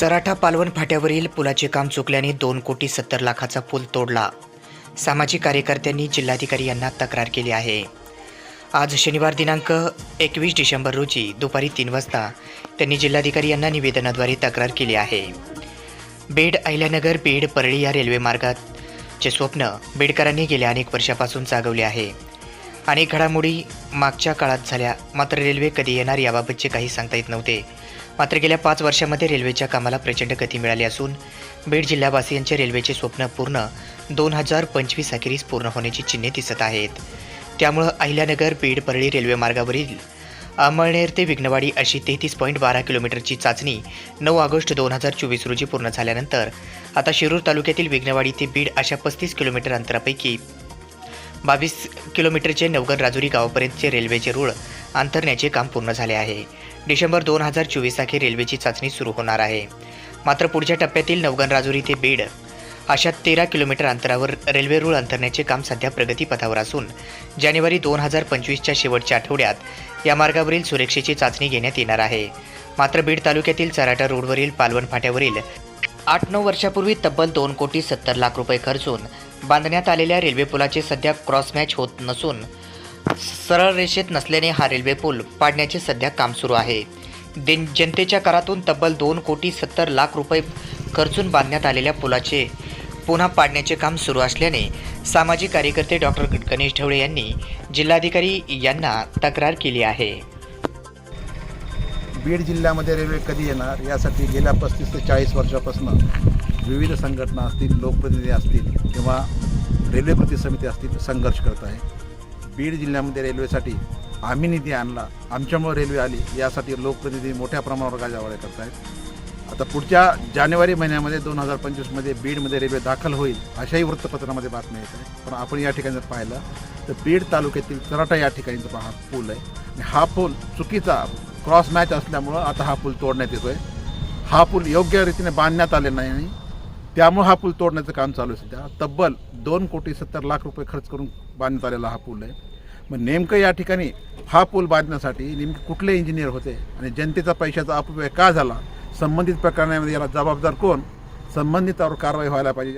चराठा पालवण फाट्यावरील पुलाचे काम चुकल्याने दोन कोटी सत्तर लाखाचा पूल तोडला. सामाजिक कार्यकर्त्यांनी जिल्हाधिकारी यांना तक्रार केली आहे. आज शनिवार दिनांक एकवीस डिसेंबर रोजी दुपारी तीन वाजता त्यांनी जिल्हाधिकारी यांना निवेदनाद्वारे तक्रार केली आहे. बेड अहिल्यानगर बीड परळी या रेल्वे मार्गाचे स्वप्न बेडकरांनी गेल्या अनेक वर्षापासून जागवले आहे. अनेक घडामोडी मागच्या काळात झाल्या मात्र रेल्वे कधी येणार याबाबतचे काही सांगता येत नव्हते. मात्र गेल्या पाच वर्षामध्ये रेल्वेच्या कामाला प्रचंड गती मिळाली असून बीड जिल्हावासियांचे रेल्वेचे स्वप्न पूर्ण दोन हजार पंचवीस अखेरीस पूर्ण होण्याची चिन्हे दिसत आहेत. त्यामुळं अहिल्यानगर बीड परळी रेल्वे मार्गावरील अमळनेर ते विघ्नवाडी अशी तेहतीस पॉईंट बारा किलोमीटरची चाचणी नऊ ऑगस्ट दोन हजार चोवीस रोजी पूर्ण झाल्यानंतर आता शिरूर तालुक्यातील विघ्नवाडी ते बीड अशा पस्तीस किलोमीटर अंतरापैकी बावीस किलोमीटरचे नवगण राजुरी गावापर्यंतचे रेल्वेचे रूळ अंतरण्याचे काम पूर्ण झाले आहे. डिसेंबर दोन हजार चोवीस अखेर रेल्वेची चाचणी सुरू होणार आहे. मात्र पुढच्या टप्प्यातील नवगण राजुरी ते बीड अशा तेरा किलोमीटर अंतरावर रेल्वे रूळ अंतरण्याचे काम सध्या प्रगतीपथावर असून जानेवारी दोन हजार पंचवीसच्या शेवटच्या आठवड्यात या मार्गावरील सुरक्षेची चाचणी घेण्यात येणार आहे. मात्र बीड तालुक्यातील चराटा रोडवरील पालवण फाट्यावरील आठ नऊ वर्षापूर्वी तब्बल दोन कोटी सत्तर लाख रुपये खर्चून बांधण्यात आलेल्या रेल्वे पुलाचे सध्या क्रॉस मॅच होत नसून सरळ रेषेत नसल्याने हा रेल्वे पूल पाडण्याचे सध्या काम सुरू आहे. दिन जनतेच्या करातून तब्बल दोन कोटी सत्तर लाख रुपये खर्चून बांधण्यात आलेल्या पुलाचे पुन्हा पाडण्याचे काम सुरू असल्याने सामाजिक कार्यकर्ते डॉक्टर गणेश ढवळे यांनी जिल्हाधिकारी यांना तक्रार केली आहे. बीड जिल्ह्यामध्ये रेल्वे कधी येणार? यासाठी गेल्या पस्तीस ते चाळीस वर्षापासून विविध संघटना असतील लोकप्रतिनिधी असतील किंवा रेल्वे कृती समिती असतील संघर्ष करत आहे बीड जिल्ह्यामध्ये रेल्वेसाठी आम्ही निधी आणला. आमच्यामुळे रेल्वे आली. यासाठी लोकप्रतिनिधी मोठ्या प्रमाणावर गाजावाऱ्या करत आहेत आता पुढच्या जानेवारी महिन्यामध्ये दोन हजार पंचवीसमध्ये बीडमध्ये रेल्वे दाखल होईल अशाही वृत्तपत्रामध्ये बातम्या येत आहे पण आपण या ठिकाणी जर पाहिलं तर बीड तालुक्यातील चराटा या ठिकाणीचा हा पूल आहे. आणि हा पूल चुकीचा क्रॉस मॅच असल्यामुळं आता हा पूल तोडण्यात येतो आहे हा पूल योग्य रीतीने बांधण्यात आले नाही त्यामुळं त्यामुळे हा पूल तोडण्याचं काम चालू आहे सध्या. तब्बल दोन कोटी सत्तर लाख रुपये खर्च करून बांधण्यात आलेला हा पूल आहे. मग नेमकं या ठिकाणी हा पूल बांधण्यासाठी नेमके कुठले इंजिनियर होते आणि जनतेचा पैशाचा अपव्यय का झाला? संबंधित प्रकरणामध्ये याला जबाबदार कोण? संबंधितावर कारवाई व्हायला पाहिजे.